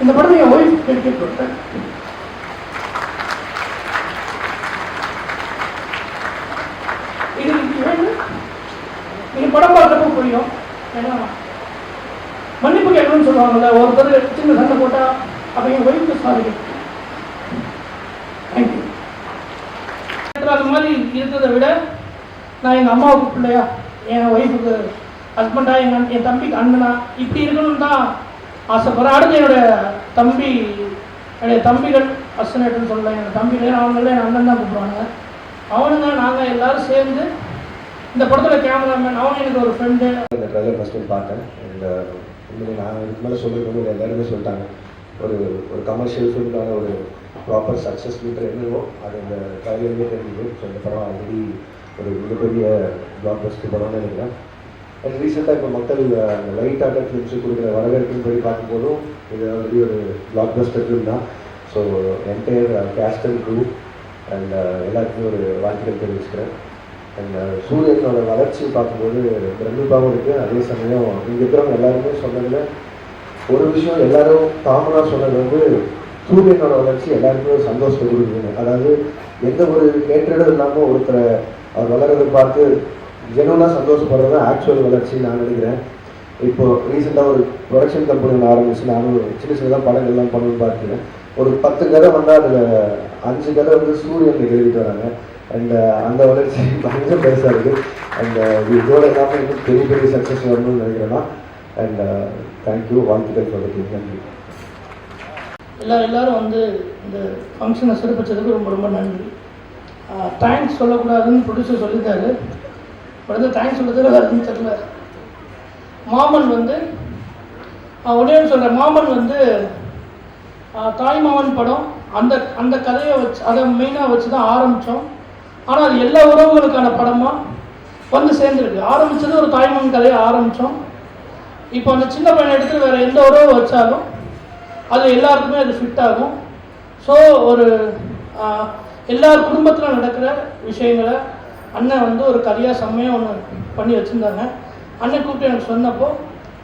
இந்த படத்தை என் ஒய்ஃப் கிடைக்க கொடுத்தேன். இது நீங்கள் படம் பார்க்குறப்ப புரியும். ஏன்னா மன்னிப்பு கேட்கணும்னு சொல்லுவாங்கல்ல ஒருத்தர் சின்ன சண்டை போட்டா அப்போ என் ஒய்ஃபுக்கு சாரி தேங்க்யூ அது மாதிரி இருக்கிறத விட நான் எங்கள் அம்மாவுக்கு பிள்ளையா என் ஒய்ஃபுக்கு ஹஸ்பண்டா எங்கள் என் தம்பிக்கு அண்ணனா இப்படி இருக்கணும்னு தான் ஆசைப்படுறேன் அடுத்து என்னோட தம்பி என்னுடைய தம்பிகள் அசனேட்டுன்னு சொல்லலாம் என்னோட தம்பிகள் அவங்களே என் அண்ணன் தான் கூப்பிடுவாங்க. அவனுங்க நாங்கள் எல்லாரும் சேர்ந்து இந்த படத்தில் கேமராமேன் அவன் எனக்கு ஒரு ஃப்ரெண்டு இந்த ட்ரெய்லர் ஃபஸ்ட் டைம் பார்த்தேன். இந்த உண்மையிலே நான் இதுக்கு மேலே சொல்லியிருக்கோம் எல்லாருமே சொல்லிட்டாங்க. ஒரு ஒரு கமர்ஷியல் ஃபிலிம்கான ஒரு ப்ராப்பர் சக்ஸஸ் மீட்டர் என்னவோ அது இந்த ட்ரைலர்லேயே தெரிஞ்சுது. ஸோ இந்த படம் ஆல்ரெடி ஒரு மிகப்பெரிய பிளாக் பஸ்டர் படம்னு நினைக்கிறேன். அது ரீசெண்டாக இப்போ மக்கள் அந்த லைட் ஆர்டர் ஃபிலிம்ஸு கொடுக்குற வரவேற்பின் போய் பார்க்கும்போதும் இது ஆல்ரெடி ஒரு பிளாக் பஸ்டர் ஃபிலிம் தான் so entire cast and crew and எல்லாத்துக்கும் ஒரு வாழ்த்துக்கள் தெரிவிச்சுக்கிறேன். அண்ட் சூரியனோட வளர்ச்சி பார்க்கும்போது பிரமிப்பாகவும் இருக்குது அதே சமயம் இங்கே இருக்கிறவங்க எல்லாருமே சொன்னதில் ஒரு விஷயம் எல்லாரும் காமனாக சொன்னது வந்து சூரியனோட வளர்ச்சி எல்லாருக்குமே ஒரு சந்தோஷத்தை கொடுக்குதுங்க. அதாவது எந்த ஒரு கேட்டடும் இல்லாமல் ஒருத்தரை அவர் வளர்கிறத பார்த்து ஜெனுவனாக சந்தோஷப்படுறது ஆக்சுவல் வளர்ச்சி நான் நினைக்கிறேன். இப்போது ரீசெண்டாக ஒரு ப்ரொடக்ஷன் கம்பெனி ஒன்று ஆரம்பிச்சு நானும் ஒரு சின்ன சின்னதாக படங்கள்லாம் பண்ணணும்னு பார்த்துக்கிறேன் ஒரு பத்து கதை வந்தால் அதில் அஞ்சு கதை வந்து சூரியன் எழுதிட்டு வராங்க. அண்ட் uh, அந்த வளர்ச்சி பயங்கர பெருசாக இருக்குது அண்ட் uh, இதோட எல்லாமே இன்னும் பெரிய பெரிய சக்ஸஸ் வரணும்னு நினைக்கிறேன்னா அண்ட் தேங்க்யூ uh, வாழ்த்துக்கள் சொல்லுறது நன்றி எல்லாரும் எல்லாரும் வந்து இந்த ஃபங்க்ஷனை சிறப்பிச்சதுக்கு ரொம்ப ரொம்ப நன்றி. தேங்க்ஸ் சொல்லக்கூடாதுன்னு ப்ரொடியூசர் சொல்லியிருக்காரு வந்து தேங்க்ஸ் சொல்லுறது வேறு தெரியல. மாமன் வந்து உடனே சொல்கிற சொல்கிறேன் மாமன் வந்து தாய் தாய்மாமன் படம் அந்த அந்த கதையை வச்சு அதை மெயினாக வச்சு தான் ஆரம்பித்தோம் ஆனால் அது எல்லா உறவுகளுக்கான படமாக வந்து சேர்ந்துருக்கு. ஆரம்பித்தது ஒரு தாய்மாமன் கதையை ஆரம்பித்தோம் இப்போ அந்த சின்ன பையனை எடுத்து வேறு எந்த உறவு வச்சாலும் அது எல்லாருக்குமே அது ஃபிட் ஆகும். ஸோ ஒரு எல்லார் குடும்பத்தில் நடக்கிற விஷயங்களை அண்ணன் வந்து ஒரு கரியா செம்மையாக ஒன்று பண்ணி வச்சுருந்தாங்க. அண்ணன் கூப்பிட்டு எனக்கு சொன்னப்போ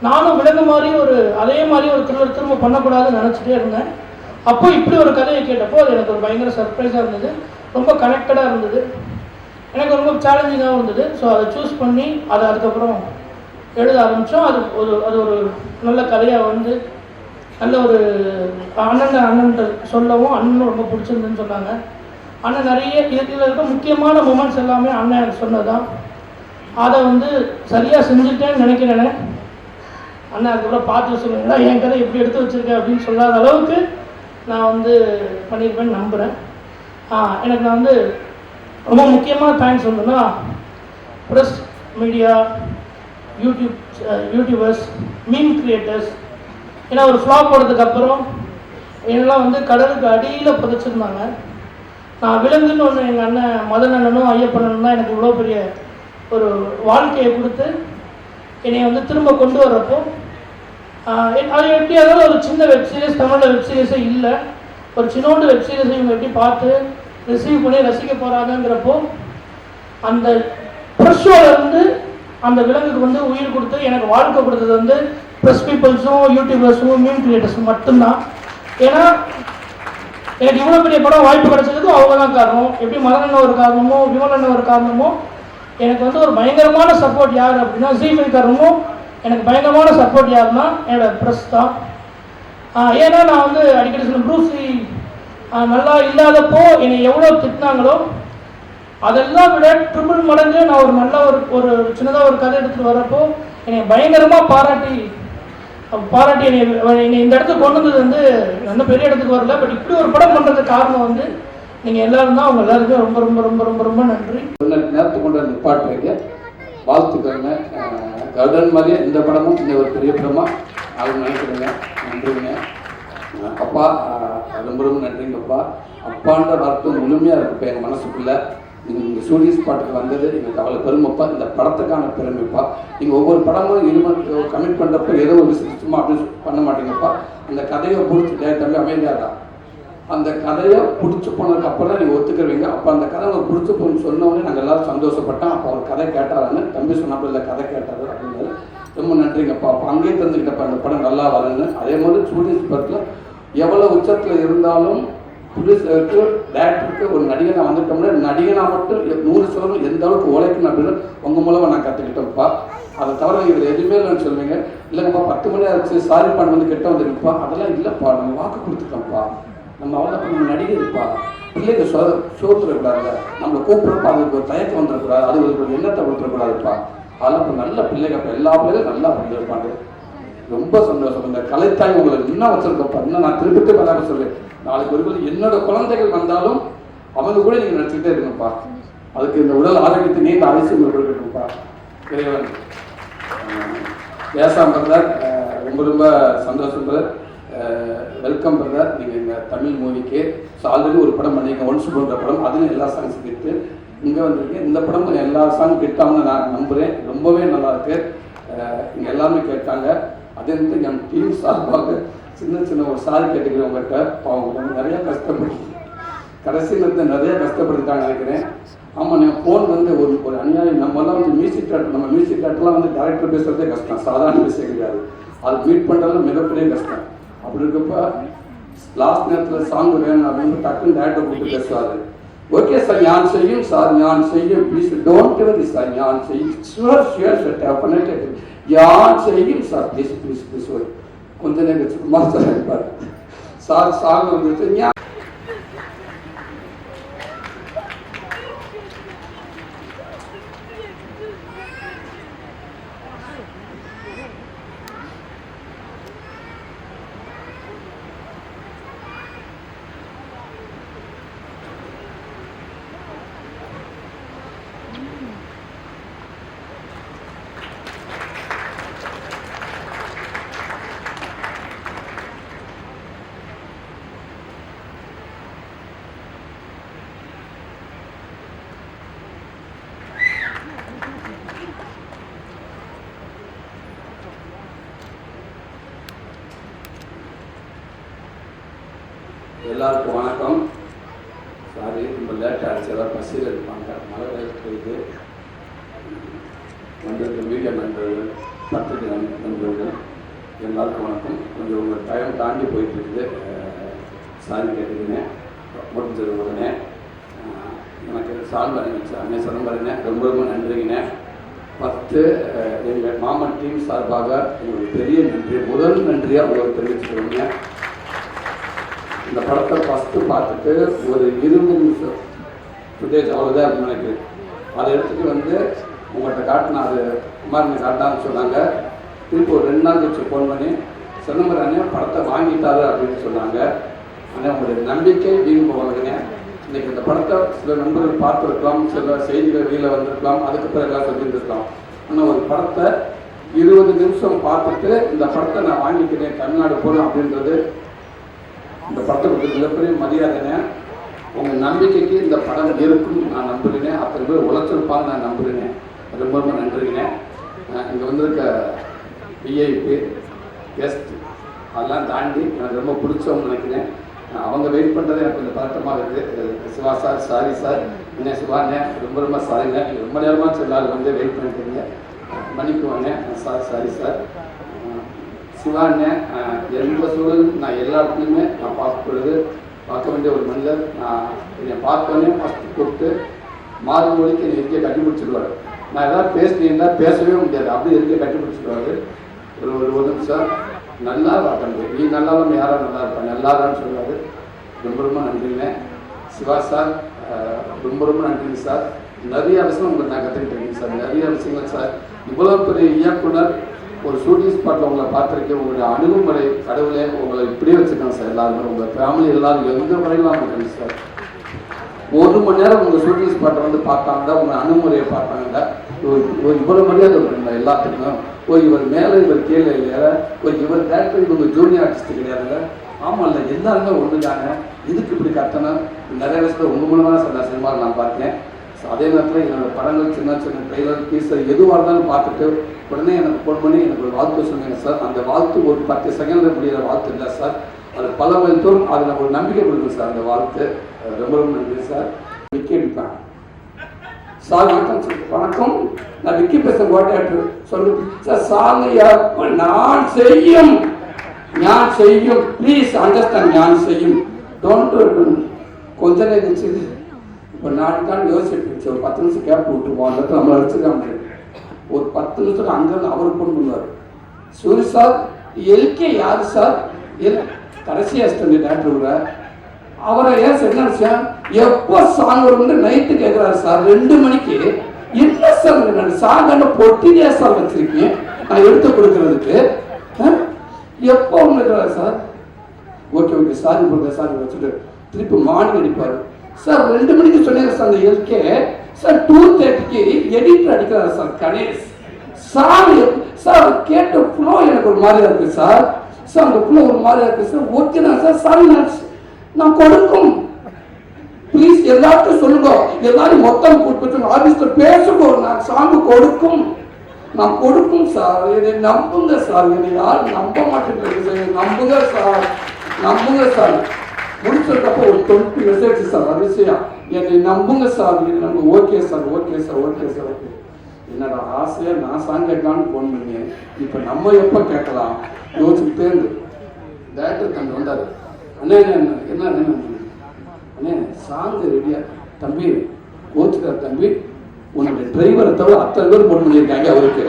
நானும் விலங்கு மாதிரி ஒரு அதே மாதிரி ஒரு திரும்ப திரும்ப பண்ணக்கூடாதுன்னு நினச்சிட்டே இருந்தேன். அப்போ இப்படி ஒரு கதையை கேட்டப்போ அது எனக்கு ஒரு பயங்கர சர்ப்ரைஸாக இருந்தது. ரொம்ப கனெக்டடாக இருந்தது. எனக்கு ரொம்ப சேலஞ்சிங்காகவும் இருந்தது. ஸோ அதை சூஸ் பண்ணி அதை அதுக்கப்புறம் எழுத ஆரம்பித்தோம் அது ஒரு அது ஒரு நல்ல கதையாக வந்து நல்ல ஒரு அண்ணன் அண்ணன் சொல்லவும் அண்ணன் ரொம்ப பிடிச்சிருந்துன்னு சொன்னாங்க. ஆனால் நிறைய இதில் இருக்க முக்கியமான மூமெண்ட்ஸ் எல்லாமே அண்ணன் எனக்கு சொன்னதுதான். அதை வந்து சரியாக செஞ்சுட்டேன்னு நினைக்கிறேன். அண்ணன் அதுக்கப்புறம் பார்த்து சொல்லுங்களா என் கதை எப்படி எடுத்து வச்சிருக்கேன் அப்படின்னு சொல்லாத அளவுக்கு நான் வந்து பண்ணியிருப்பேன்னு நம்புகிறேன் எனக்கு நான் வந்து ரொம்ப முக்கியமாக தேங்க்ஸ் சொல்லணும்னா press media YouTube YouTubers mean creators ஏன்னா ஒரு ஃப்ளாப் போடுறதுக்கு அப்புறம் என்னெல்லாம் வந்து கடலுக்கு அடியில் புதைச்சிருந்தாங்க. நான் விலங்குன்னு ஒன்று எங்கள் அண்ணன் மதன் அண்ணனும் ஐயப்பண்ணனும் தான் எனக்கு இவ்வளோ பெரிய ஒரு வாழ்க்கையை கொடுத்து என்னை வந்து திரும்ப கொண்டு வர்றப்போ அது எப்படி அதாவது ஒரு சின்ன வெப்சீரிஸ் தமிழில் வெப் இல்லை. ஒரு சின்னோண்டு வெப்சீரிஸை இவங்க எப்படி பார்த்து ரிசீவ் பண்ணி ரசிக்க போகிறாங்கங்கிறப்போ அந்த இருந்து அந்த விலங்குக்கு வந்து உயிர் கொடுத்து எனக்கு வாழ்க்கை கொடுத்தது வந்து ப்ரெஸ் பீப்புள்ஸும் யூடியூபர்ஸும் மீன் கிரியேட்டர்ஸும் மட்டும்தான். ஏன்னா எனக்கு இவ்வளோ பெரிய படம் வாய்ப்பு கிடைச்சதுக்கும் அவங்க தான் காரணம். எப்படி மதன் ஒரு காரணமோ விமலன் ஒரு காரணமோ எனக்கு வந்து ஒரு பயங்கரமான சப்போர்ட் யார் அப்படின்னா ஜீமின் காரணமும் எனக்கு பயங்கரமான சப்போர்ட் யாருன்னா என்னோட ப்ரெஸ் தான். ஏன்னா நான் வந்து அடிக்கடி சொல்ல ப்ரூஸ்லி நல்லா இல்லாதப்போ என்னை எவ்வளோ திட்டினாங்களோ அதெல்லாம் விட ட்ரிபிள் மடங்கு நான் ஒரு நல்ல ஒரு ஒரு சின்னதாக ஒரு கதை எடுத்துகிட்டு வரப்போ என்னை பயங்கரமாக பாராட்டி பாராட்டி என்னை இந்த இடத்துக்கு கொண்டு வந்தது வந்து நல்ல பெரிய இடத்துக்கு வரல பட் இப்படி ஒரு படம் பண்ணுறதுக்கு காரணம் வந்து நீங்கள் எல்லாரும் தான் அவங்க எல்லாருக்கும் ரொம்ப ரொம்ப ரொம்ப ரொம்ப ரொம்ப நன்றி. நேரத்து கொண்டு வந்து நிப்பாட்டுறீங்க வாழ்த்துக்கோங்க அஹ் கருடன் மாதிரியே இந்த படமும் இந்த ஒரு பெரிய படமா அது நினைக்கிறேங்க? நன்றிங்க. அப்பா ரொம்ப ரொம்ப நன்றிங்கப்பா. அப்பான்ற வார்த்தை முழுமையாக இருக்கு இப்போ எங்கள் மனசுக்குள்ள. நீங்கள் சூரியஸ் பாட்டுக்கு வந்தது எங்களுக்கு அவ்வளோ பெருமைப்பா இந்த படத்துக்கான பெருமைப்பா. நீங்கள் ஒவ்வொரு படமும் இது கமிட் பண்ணுறப்ப ஏதோ ஒரு விஷயம் சும்மா பண்ண மாட்டீங்கப்பா. அந்த கதையை பிடிச்சி தம்பி அமைதியாக தான் அந்த கதையை பிடிச்சி போனதுக்கு அப்புறம் தான் நீங்கள் ஒத்துக்குருவீங்க அப்போ அந்த கதை உங்களுக்கு பிடிச்சி போகணும்னு சொன்னோடனே நாங்கள் எல்லாரும் சந்தோஷப்பட்டோம். அப்போ அவர் கதை கேட்டாருன்னு தம்பி சொன்னப்போ இல்லை கதை கேட்டாரு அப்படின்னாரு. ரொம்ப நன்றிங்கப்பா. அப்போ அங்கேயே தெரிஞ்சுக்கிட்டப்ப அந்த படம் நல்லா வரும்னு அதே மாதிரி சூரியஸ் படத்தில் எவ்வளோ உச்சத்தில் இருந்தாலும் ப்ரொடியூசருக்கு டேரக்டருக்கு ஒரு நடிகனை வந்துட்டோம்னா நடிகனா மட்டும் நூறு சதவீதம் எந்த அளவுக்கு உழைக்கணும் அப்படின்னு உங்கள் மூலமாக நான் கற்றுக்கிட்டேன்ப்பா அதை தவிர இதில் எதுவுமே இல்லைன்னு சொல்லுவீங்க. இல்லைங்கப்பா பத்து மணி ஆச்சு சாரி பண்ண வந்து கிட்ட வந்துருப்பா அதெல்லாம் இல்லைப்பா. நம்ம வாக்கு கொடுத்துட்டோம்ப்பா. நம்ம அவ்வளோ நம்ம நடிகர்ப்பா பிள்ளைங்க சோ சோத்துறக்கூடாதுல நம்மளை கூப்பிட்றப்ப அதுக்கு ஒரு தயக்கம் வந்துடக்கூடாது அது ஒரு எண்ணத்தை கொடுத்துடக்கூடாதுப்பா. அதெல்லாம் இப்போ நல்ல பிள்ளைங்க. அப்போ எல்லா பிள்ளைகளும் நல்லா பண்ணியிருப்பாங்க ரொம்ப சந்தோஷம். இந்த கலைத்தாய் உங்களை இன்னும் வச்சிருக்கப்பா இன்னும் நான் திருப்பி திருப்பி அதாக நாளைக்கு ஒரு என்னோட குழந்தைகள் வந்தாலும் அவங்க கூட நீங்க நடிச்சுக்கிட்டே இருக்கணும்ப்பா அதுக்கு இந்த உடல் ஆரோக்கியத்தை நீண்ட ஆயுசு உங்களுக்கு கொடுக்கணும்ப்பா இறைவன். பேசாம பிரதர் ரொம்ப ரொம்ப சந்தோஷம் பிரதர். Welcome brother. நீங்கள் இந்த தமிழ் மூவிக்கு ஸோ ஆல்ரெடி ஒரு படம் பண்ணியிருக்கேன் ஒன்ஸ் போன்ற படம். அதுவும் எல்லா சாங்ஸ் கேட்டு இங்கே வந்திருக்கேன் இந்த படம் எல்லா சாங் கேட்டாங்கன்னு நான் நம்புகிறேன் ரொம்பவே நல்லா இருக்கு. இங்கே எல்லாமே கேட்டாங்க. அதே மாதிரி என் டீம் சார்பாக சின்ன சின்ன ஒரு சாரி கேட்டுக்கிறேன் உங்கள்கிட்ட. அவங்க வந்து நிறைய கஷ்டப்பட்டு கடைசி நேரத்தில் நிறைய கஷ்டப்பட்டுட்டாங்க நினைக்கிறேன். ஆமாம் நான் ஃபோன் வந்து ஒரு ஒரு அநியாயம். நம்மலாம் வந்து மியூசிக் டேரக்டர் நம்ம மியூசிக் டேரக்டர்லாம் வந்து டேரக்டர் பேசுகிறதே கஷ்டம். சாதாரண விஷயம் கிடையாது. அது மீட் பண்ணுறது மிகப்பெரிய கஷ்டம். அப்படி இருக்கப்ப லாஸ்ட் நேரத்தில் சாங் வேணும் அப்படின்னு டக்குன்னு டேரக்டர் கூப்பிட்டு பேசுவார். ஓகே சார் ஞான் செய்யும் சார் ஞான் செய்யும். ப்ளீஸ் டோன்ட் வரி சார் ஞான் செய்யும். ஷுவர் ஷுவர் சார் டெஃபினெட்லி யார் செய்யும் சார்? ப்ளீஸ் ப்ளீஸ் ப்ளீஸ் கொஞ்ச நேரம் கழிச்சு சார் இருப்பார் எல்லாருக்கும் வணக்கம் சாரி ரொம்ப லேட்டாக ஆச்சு. எல்லாம் பஸ்ஸில் இருப்பாங்க. மழை வேலை போயிட்டு வந்திருக்க மீடியா நண்பர்கள் பத்திரிகை நண்பர்கள் எல்லாருக்கும் வணக்கம். கொஞ்சம் உங்கள் டைம் தாண்டி போயிட்டு இருக்குது சாரி கேட்டுக்கிங்க முடிஞ்சது உடனே. எனக்கு சாங் அனுப்பிச்சு அண்ணன் சொன்ன ரொம்ப ரொம்ப நன்றிங்கண்ணே. பத்து எங்கள் மாமன் டீம் சார்பாக உங்களுக்கு பெரிய நன்றி முதல் நன்றியாக உங்களுக்கு தெரிவிச்சுக்கிறோங்க. இந்த படத்தை ஃபஸ்ட்டு பார்த்துட்டு ஒரு இருபது நிமிஷம் ஃபுட்டேஜ் அவ்வளோதான் இருக்கும் எனக்கு அதை எடுத்துட்டு வந்து உங்கள்கிட்ட காட்டின அது குமாரனை காட்டான்னு சொன்னாங்க. திருப்பி ஒரு ரெண்டு நாள் கழிச்சு ஃபோன் பண்ணி சொன்னமர் படத்தை வாங்கிட்டாரு அப்படின்னு சொன்னாங்க. ஆனால் உங்களுடைய நம்பிக்கை வீண் போகலைங்க இன்றைக்கி இந்த படத்தை சில நண்பர்கள் பார்த்துருக்கலாம் சில செய்திகள் வெளியில் வந்திருக்கலாம் அதுக்கப்புறம் எல்லாம் சொல்லியிருந்திருக்கலாம். ஆனால் ஒரு படத்தை இருபது நிமிஷம் பார்த்துட்டு இந்த படத்தை நான் வாங்கிக்கிறேன் தமிழ்நாடு போகணும் அப்படின்றது இந்த படத்துக்கு மிகப்பெரிய மரியாதைங்க. உங்கள் நம்பிக்கைக்கு இந்த படம் இருக்கும் நான் நம்புறேன். அத்தனை பேர் உழைச்சிருப்பாங்க நான் நம்புகிறேனே ரொம்ப ரொம்ப நன்றிங்க. இங்கே வந்திருக்க விஐபி கெஸ்ட் அதெல்லாம் தாண்டி எனக்கு ரொம்ப பிடிச்சவங்க நினைக்கிறேன். அவங்க வெயிட் பண்ணுறது எனக்கு கொஞ்சம் பதட்டமாக இருக்குது சிவா சார் சாரி சார். என்ன சிவாண்ணே ரொம்ப ரொம்ப சாரிங்க. ரொம்ப நேரமாக எல்லாரும் வந்து வெயிட் பண்ணிட்டீங்க. அஹ் மன்னிக்குவாங்க சார் சாரி சார். சிவாண்ணே எந்த சூழலும் நான் எல்லா இடத்துலையுமே நான் பார்க்கப்படுது பார்க்க வேண்டிய ஒரு மனிதர். நான் என்னை பார்த்தோன்னே ஃபஸ்ட்டு கூப்பிட்டு மாறு மொழிக்கு என்னை இருக்கையை கட்டிப்பிடிச்சிடுவார் நான் எதாவது பேசினீங்கன்னா பேசவே முடியாது. அப்படியே இருக்கே கட்டிப்பிடிச்சிடுவாரு ஒரு ஒரு ஒரு நிமிஷம் நல்லா பார்க்கணும் நீ நல்லா இல்லாமல் யாரும் நல்லா இருப்பாங்க எல்லாரும் சொல்லுவார். ரொம்ப ரொம்ப நன்றிங்க. சிவா சார் ரொம்ப ரொம்ப நன்றிங்க சார். நிறைய விஷயம் உங்களுக்கு நான் கற்றுக்கிட்டேங்க சார். நிறைய விஷயங்கள் சார். இவ்வளோ பெரிய இயக்குனர் ஒரு ஷூட்டிங் ஸ்பாட்டில் உங்களை பார்த்துருக்கேன் உங்களுடைய அணுகுமுறை கடவுளே உங்களை இப்படியே வச்சுருக்காங்க சார் எல்லாருமே. உங்கள் ஃபேமிலி எல்லாரும் எந்த முறையெல்லாம் இருக்கீங்க சார்? ஒரு மணி நேரம் உங்கள் ஷூட்டிங் ஸ்பாட்டை வந்து பார்த்தாங்க உங்கள் அணுகுமுறையை பார்த்தாங்க. ஒரு ஒரு இவ்வளோ மரியாதை இருக்குங்களா எல்லாத்துக்கும். ஓ இவர் மேலே இவர் கீழே இல்லையா? ஓ இவர் டேரக்டர் இவங்க ஜூனியர் ஆர்டிஸ்ட் கிடையாதுல்ல இல்லை எல்லாருமே ஒன்று தாங்க இதுக்கு இப்படி கட்டணும் நிறைய விஷயத்தில் உங்கள் மூலமாக சார் நான் சினிமாவில் நான் பார்த்தேன் ஸோ அதே நேரத்தில் என்னோட படங்கள் சின்ன சின்ன ட்ரெய்லர் டீசர் எதுவாக இருந்தாலும் பார்த்துட்டு உடனே எனக்கு ஃபோன் பண்ணி எனக்கு ஒரு வாழ்த்து சொன்னீங்க சார் அந்த வாழ்த்து ஒரு பத்து செகண்டில் முடிகிற வாழ்த்து இல்லை சார் அது பல மைல் அது ஒரு நம்பிக்கை கொடுக்கும் சார் அந்த வாழ்த்து. ரொம்ப ரொம்ப நன்றி சார் விக்கி அடிப்பேன் சார் வணக்கம் சார் வணக்கம். நான் விக்கி பேச கோட்டையாட்டு சொல்லு? சார் சாங்கையா நான் செய்யும். நான் செய்யும். ப்ளீஸ் அண்டர்ஸ்டாண்ட் நான் செய்யும். டோன்ட் கொஞ்சம் நேரம் இப்போ நாலு நாள் யோசிச்சுட்டு இருந்துச்சு. ஒரு பத்து நிமிஷம் கேப் விட்டுருவோம். அந்த இடத்துல நம்மளை வச்சுருக்காங்க ஒரு பத்து நிமிஷத்துக்கு அங்கேருந்து அவர் ஃபோன் பண்ணுவார். சூரி சார் எல்கே யார் சார்? எல் கடைசி அசிஸ்டன்ட் டேரக்டர் கூட. அவரை ஏன் சார் என்ன எப்போ சாங் வரும்னு நைட்டு கேட்குறாரு சார். ரெண்டு மணிக்கு. என்ன சார் நான் சாங் பொட்டினியா சார் வச்சிருக்கேன் நான் எடுத்து கொடுக்கறதுக்கு. ஆ? எப்போ உங்களுக்கு சார்? Okay okay. சாரி பண்ணுங்க சார் வச்சுட்டு திருப்பி மார்னிங் அடிப்பார். சார் ரெண்டு மணிக்கு சொன்னீங்க சார் அந்த எல்கே சார் டூ தேர்ட்டிக்கு எடிட்டர் அடிக்கிறார் சார் கணேஷ். சார் சார் கேட்ட ஃப்ளோ எனக்கு ஒரு மாதிரியா இருக்கு சார். சார் அந்த ஃப்ளோ ஒரு மாதிரியா இருக்கு சார். ஓகே தான் சார் சாரி நான் நான் கொடுக்கும். ப்ளீஸ் எல்லாத்தையும் சொல்லுங்க. எல்லாரும் மொத்தம் கூப்பிட்டு ஆபீஸ்ல பேசுங்க நான் சாங்கு கொடுக்கும். நான் கொடுக்கும் சார். என்னை நம்புங்க சார். என்னை யாரும் நம்ப மாட்டேங்கிறது சார் நம்புங்க சார். நம்புங்க சார். முடிச்சிருக்கப்போ ஒரு டுவெண்ட்டி மெசேஜ் சார் அதிசயம் என்னை நம்புங்க சார் இது நம்ம okay sir okay sir okay sir okay என்னடா ஆசையா நான் சாங் கேட்கலான்னு ஃபோன் பண்ணேன் இப்போ நம்ம எப்போ கேட்கலாம்? யோசிச்சுட்டே இருந்து டேரக்டர் தம்பி வந்தாரு. அண்ணே என்ன அண்ணே, என்ன அண்ணே அண்ணே? சாங் ரெடியா தம்பி கோச்சுக்கார் தம்பி உன்னுடைய டிரைவரை தவிர அத்தனை பேர் ஃபோன் பண்ணியிருக்காங்க அவருக்கு.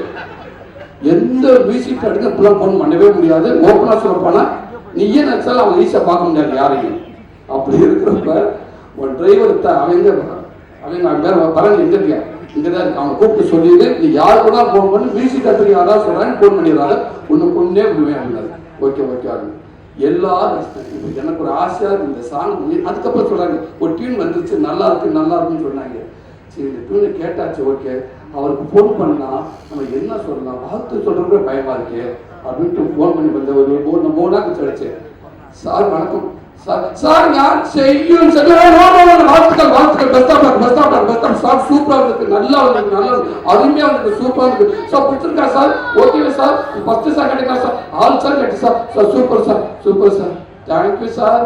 எந்த மியூசிக் அடுக்க இப்பெல்லாம் ஃபோன் பண்ணவே முடியாது. ஓப்பனா சொல்ல நீயே நினச்சாலும் அவங்க ஈஸியாக பார்க்க முடியாது யாரையும். அப்படி இருக்கிறப்ப உன் டிரைவர் அவங்க அவங்க அங்க வேற பரவாயில்ல எங்கே இருக்கியா? இங்கே தான் இருக்கு கூப்பிட்டு சொல்லிட்டு நீ யார் கூட ஃபோன் பண்ணி மியூசிக் கத்துக்கு யாராவது சொல்றாங்க ஃபோன் பண்ணிடுறாங்க ஒன்று கொண்டே விடுவேன் அப்படின்னாரு. ஓகே ஓகே ஆகும் எல்லாரும் இப்போ எனக்கு ஒரு ஆசையாக இருக்கு இந்த சாங் அதுக்கப்புறம் சொல்கிறாங்க ஒரு டியூன் வந்துச்சு நல்லா இருக்கு நல்லா இருக்குன்னு சொன்னாங்க. சரி இந்த டியூனை கேட்டாச்சு ஓகே. அவருக்கு ஃபோன் பண்ணா நம்ம என்ன சொல்லலாம்? பார்த்து சொல்றதுக்கு பயமா இருக்கே. அப்படின்ட்டு ஃபோன் பண்ணி வந்த ஒரு மூணு மூணு நாள் கழிச்சு சார் வணக்கம். சார் சார் நான் செய்யும். சார் வாழ்த்துக்கள் வாழ்த்துக்கள் பெஸ்டா ஆஃப் பெஸ்டா ஆஃப் பெஸ்டா சார் சூப்பரா இருக்கு. நல்லா இருக்கு நல்லா இருக்கு. அருமையா இருக்கு சூப்பரா இருக்கு. சார் பிடிச்சிருக்கா சார்? ஓகேவா சார்? ஃபர்ஸ்ட் சார் கிடைக்கலாம் சார்? ஆல் சார் கிடைக்கும் sir. Sir super sir super sir thank you sir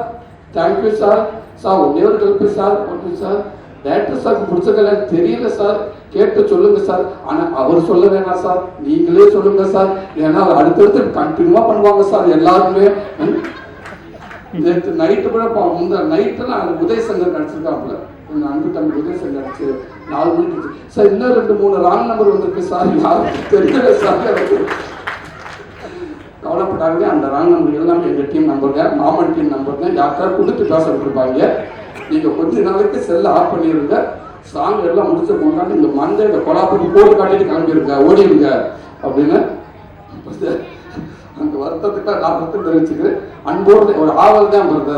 thank you sir sir ஒன்னே ஒரு கல்பு sir okay sir director sir பிடிச்சிருக்கல தெரியல சார் கேட்டு சொல்லுங்க சார். ஆனா அவர் சொல்ல வேணாம் சார். நீங்களே சொல்லுங்க சார். ஏன்னா அவர் அடுத்தடுத்து கண்டினியூவா பண்ணுவாங்க சார் எல்லாருமே. நேற்று நைட்டு கூட பா முந்த நைட்டு நான் உதய சங்கர் நடிச்சிருக்காப்புல. எங்க அன்பு தம்பி உதயசங்கர் நடிச்சு நாலு மணிக்கு சார் இன்னும் ரெண்டு மூணு ராங் நம்பர் வந்திருக்கு சார். யாருக்கும் தெரியல சார். கவலைப்படாதீங்க. அந்த ராங் நம்பர் எல்லாமே எங்கள் டீம் நம்பருங்க மாமன் டீம் நம்பருங்க யாருக்காவது கொடுத்து பேச இருப்பாங்க நீங்க கொஞ்ச நாளைக்கு செல்ல ஆஃப் பண்ணிருங்க. சாங் எல்லாம் முடிச்ச போனாலும் இந்த மண்டை இந்த கொலாப்பட்டி போட்டு காட்டிட்டு கிளம்பிருங்க ஓடிடுங்க அப்படின்னு அந்த வருத்தத்துக்கு நான் வருத்தம் தெரிவிச்சுக்கிறேன். அன்போடு ஒரு ஆவல் தான் வருது